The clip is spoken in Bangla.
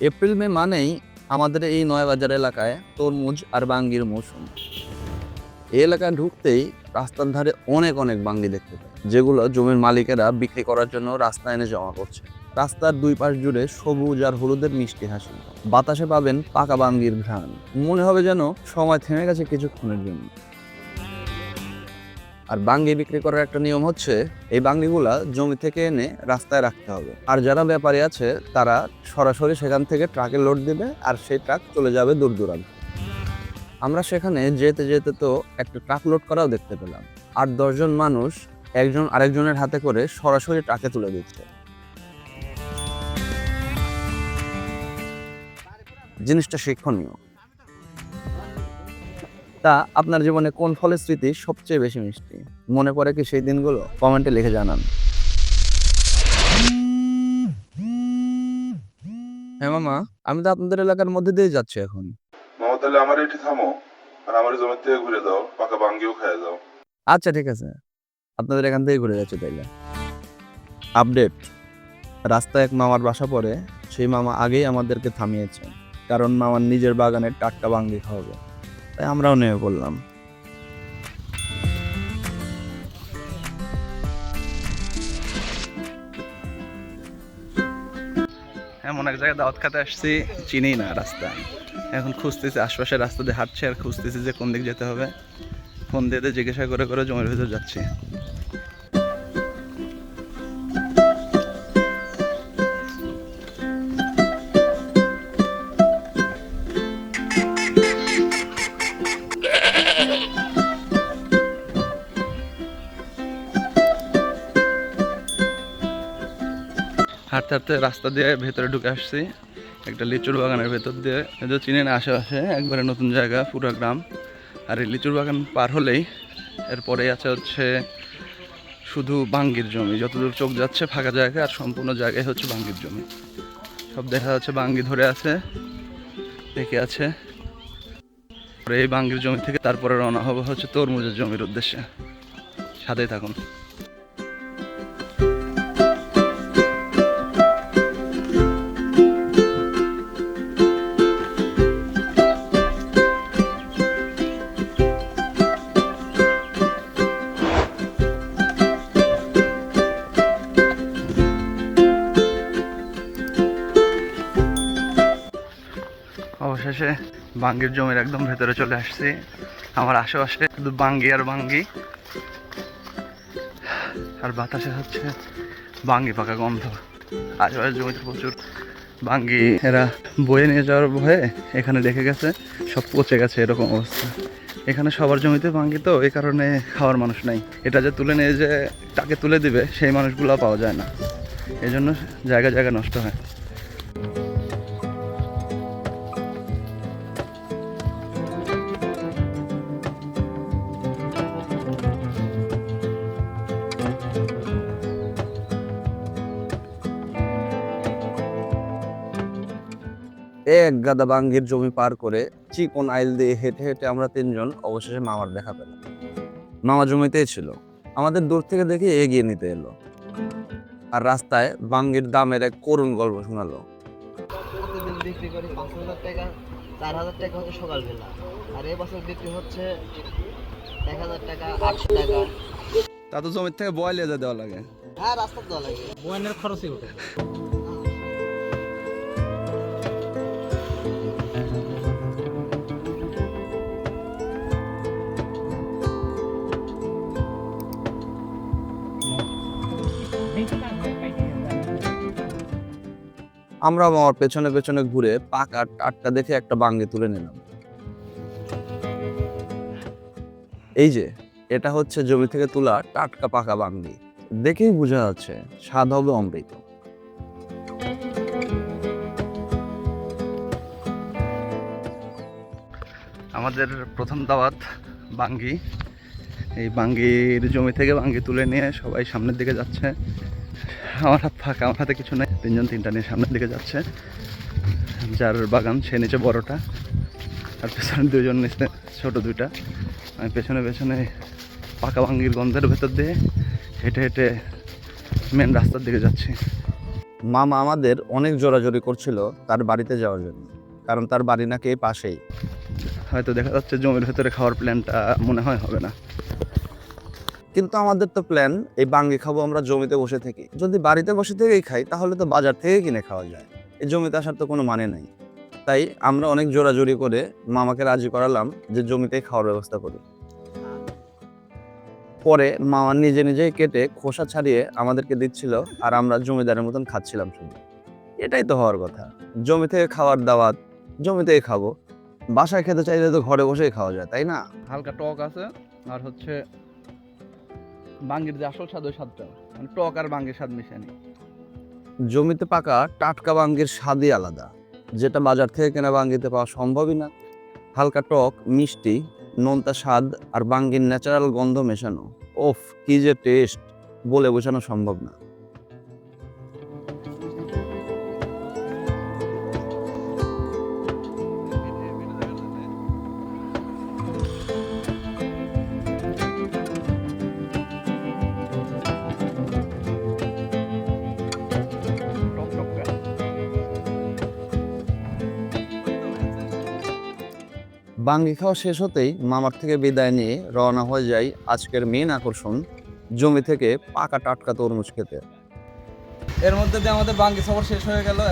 এপ্রিল, মে মানেই আমাদের এই নয়াবাজার এলাকায় তরমুজ আর বাঙ্গির মৌসুম। এই এলাকায় ঢুকতেই রাস্তার ধারে অনেক অনেক বাঙ্গি দেখতে পাই, যেগুলো জমির মালিকেরা বিক্রি করার জন্য রাস্তা এনে জমা করছে। রাস্তার দুই পাশ জুড়ে সবুজ আর হলুদের মিষ্টি হাসি। বাতাসে পাবেন পাকা বাঙ্গির ঘ্রাণ। মনে হবে যেন সময় থেমে গেছে কিছুক্ষণের জন্য। আর বাঙ্গি বিক্রি করার একটা নিয়ম হচ্ছে, এই বাঙ্গিগুলা জমি থেকে এনে রাস্তায় রাখতে হবে। আর যারা ব্যাপারী আছে, তারা সরাসরি সেখান থেকে ট্রাকে লোড দেবে আর সেই ট্রাক চলে যাবে দূর দূরান্ত। আমরা সেখানে যেতে যেতে তো একটা ট্রাক লোড করাও দেখতে পেলাম। আর দশজন মানুষ একজন আরেকজনের হাতে করে সরাসরি ট্রাকে তুলে দিচ্ছে। জিনিসটা শিক্ষণীয়। তা আপনার জীবনে কোন ফলের স্মৃতি সবচেয়ে বেশি মিষ্টি? মনে পড়ে কি সেই দিনগুলো? কমেন্টে লিখে জানান। হ্যাঁ মামা আমি তো আপনাদের এলাকার মধ্যে দিয়ে যাচ্ছি এখন। মামা তাহলে আমার এটি থামো আর আমার জমি থেকে ঘুরে যাও পাকা বাঙ্গিও খেয়ে যাও। আচ্ছা ঠিক আছে। আপনাদের এখান থেকে ঘুরে যাচ্ছি তাইলে। আপডেট রাস্তায় এক মামার বাসা পড়ে সেই মামা আগেই আমাদেরকে থামিয়েছে কারণ মামার নিজের বাগানে টাটকা বাঙ্গি খাওয়াবে। তাই আমরাও নেমে পড়লাম। এমন এক জায়গায় দাওয়াত খাতে আসছি চিনি না রাস্তা এখন খুঁজতেছি, আশপাশের রাস্তা দিয়ে হাঁটছে আর খুঁজতেছি যে কোন দিক যেতে হবে। ফোন দিয়ে দিয়ে জিজ্ঞাসা করে করে জমির ভিতর যাচ্ছি। হাঁটতে হাঁটতে রাস্তা দিয়ে ভেতরে ঢুকে আসছি। একটা লিচুর বাগানের ভেতর দিয়ে। এটা চিনি না আশেপাশে, একবারে নতুন জায়গা পুরো গ্রাম। আর এই লিচুর বাগান পার হলেই এরপরেই আছে হচ্ছে শুধু বাঙ্গির জমি। যতদূর চোখ যাচ্ছে ফাঁকা জায়গা আর সম্পূর্ণ জায়গায় হচ্ছে বাঙ্গির জমি। সব দেখা যাচ্ছে বাঙ্গি ধরে আছে দেখে আছে। এই বাঙ্গির জমি থেকে তারপরে রওনা হবে হচ্ছে তরমুজের জমির উদ্দেশ্যে। সাথেই থাকুন। অবশেষে বাঙ্গির জমির একদম ভেতরে চলে আসছি। আমার আশেপাশে শুধু বাঙ্গি আর বাঙ্গি। আর বাতাসে হচ্ছে বাঙ্গি পাকা গন্ধ। আশেপাশের জমিতে প্রচুর বাঙ্গি। এরা বয়ে নিয়ে যাওয়ার ভয়ে এখানে দেখে গেছে, সব পচে গেছে এরকম অবস্থা। এখানে সবার জমিতে বাঙ্গি তো এই কারণে খাওয়ার মানুষ নাই। এটা যে তুলে নিয়ে যে তাকে তুলে দিবে, সেই মানুষগুলো পাওয়া যায় না। এই জন্য জায়গা জায়গা নষ্ট হয়। এক গাদা বাঙ্গির জমি পার করে চিকন আইল দিয়ে হেঁটে হেঁটে আমরা তিনজন অবশেষে মামার দেখা পেলাম। মামা জমিতেই ছিল। আমাদের দূর থেকে দেখে এগিয়ে নিতে এলো। আর রাস্তায় বাঙ্গির দামের এক করুণ গল্প শোনালো। প্রতিদিন বিক্রি করি পাঁচ হাজার টাকা চার হাজার টাকা হচ্ছে সকালবেলা। আর এবছর বিক্রি হচ্ছে এক হাজার টাকা আটশো টাকা। তা তো জমির থেকে বয় লেজা দেওয়া লাগে। হ্যাঁ রাস্তার দেওয়া লাগে। বয়ানের খরচই ওঠে আমরা আমার পেছনে পেছনে ঘুরে পাকা টাটকা দেখে একটা বাঙ্গি তুলে নিলাম। এই যে, এটা হচ্ছে জমি থেকে তোলা টাটকা পাকা বাঙ্গি। দেখেই বোঝা যাচ্ছে, স্বাদ হবে অমৃত। আমাদের প্রথম দাওয়াত বাঙ্গি। এই বাঙ্গির জমি থেকে বাঙ্গি তুলে নিয়ে সবাই সামনের দিকে যাচ্ছে। আমার হাত ফাঁকা আমার হাতে কিছু নাই। তিনজন তিনটা নিয়ে সামনের দিকে যাচ্ছে। যার বাগান সে নিচে বড়টা। আর পেছনে দুজন নিচে ছোট দুইটা। আমি পেছনে পেছনে পাকা ভাঙ্গির গন্ধের ভেতর দিয়ে হেঁটে হেঁটে মেন রাস্তার দিকে যাচ্ছি। মামা আমাদের অনেক জোরাজোরি করছিল তার বাড়িতে যাওয়ার জন্য। কারণ তার বাড়ি নাকি পাশেই। হয়তো দেখা যাচ্ছে জমির ভেতরে খাওয়ার প্ল্যানটা মনে হয় হবে না। কিন্তু আমাদের তো প্ল্যান এই বাঙ্গি খাব আমরা জমিতে বসে থেকে। যদি বাড়িতে বসে থেকেই খাই, তাহলে তো বাজার থেকে কিনে খাওয়া যায়। এই জমিতে আসার তো কোনো মানে নাই। তাই আমরা অনেক জোরাজোরি করে মামাকে রাজি করালাম যে জমিতেই খাওয়ার ব্যবস্থা করি। পরে মামা নিজে নিজেই কেটে খোসা ছাড়িয়ে আমাদেরকে দিচ্ছিল আর আমরা জমিদারের মতন খাচ্ছিলাম শুধু এটাই তো হওয়ার কথা। জমি থেকে খাওয়ার দাওয়াত জমি থেকে খাব। বাসায় খেতে চাইলে তো ঘরে বসেই খাওয়া যায়, তাই না? হালকা টক আছে, আর হচ্ছে বাঙ্গির যে আসল স্বাদ, ওই স্বাদটা। মানে টক আর বাঙ্গির স্বাদ মিশানি জমিতে পাকা টাটকা বাঙ্গির স্বাদই আলাদা। যেটা বাজার থেকে কেনা বাঙ্গিতে পাওয়া সম্ভবই না। হালকা টক, মিষ্টি, নোনতা স্বাদ আর বাঙ্গির ন্যাচারাল গন্ধ মেশানো। ওফ, কি যে টেস্ট বলে বোঝানো সম্ভব না। বাঙ্গি খাওয়া শেষ হতেই মামার থেকে বিদায় নিয়ে রওনা হয়ে যাই আজকের মেন আকর্ষণ, জমি থেকে পাকা টাটকা তরমুজ খেতে। এর মধ্যে দিয়ে আমাদের বাঙ্গি সফর শেষ হয়ে গেল।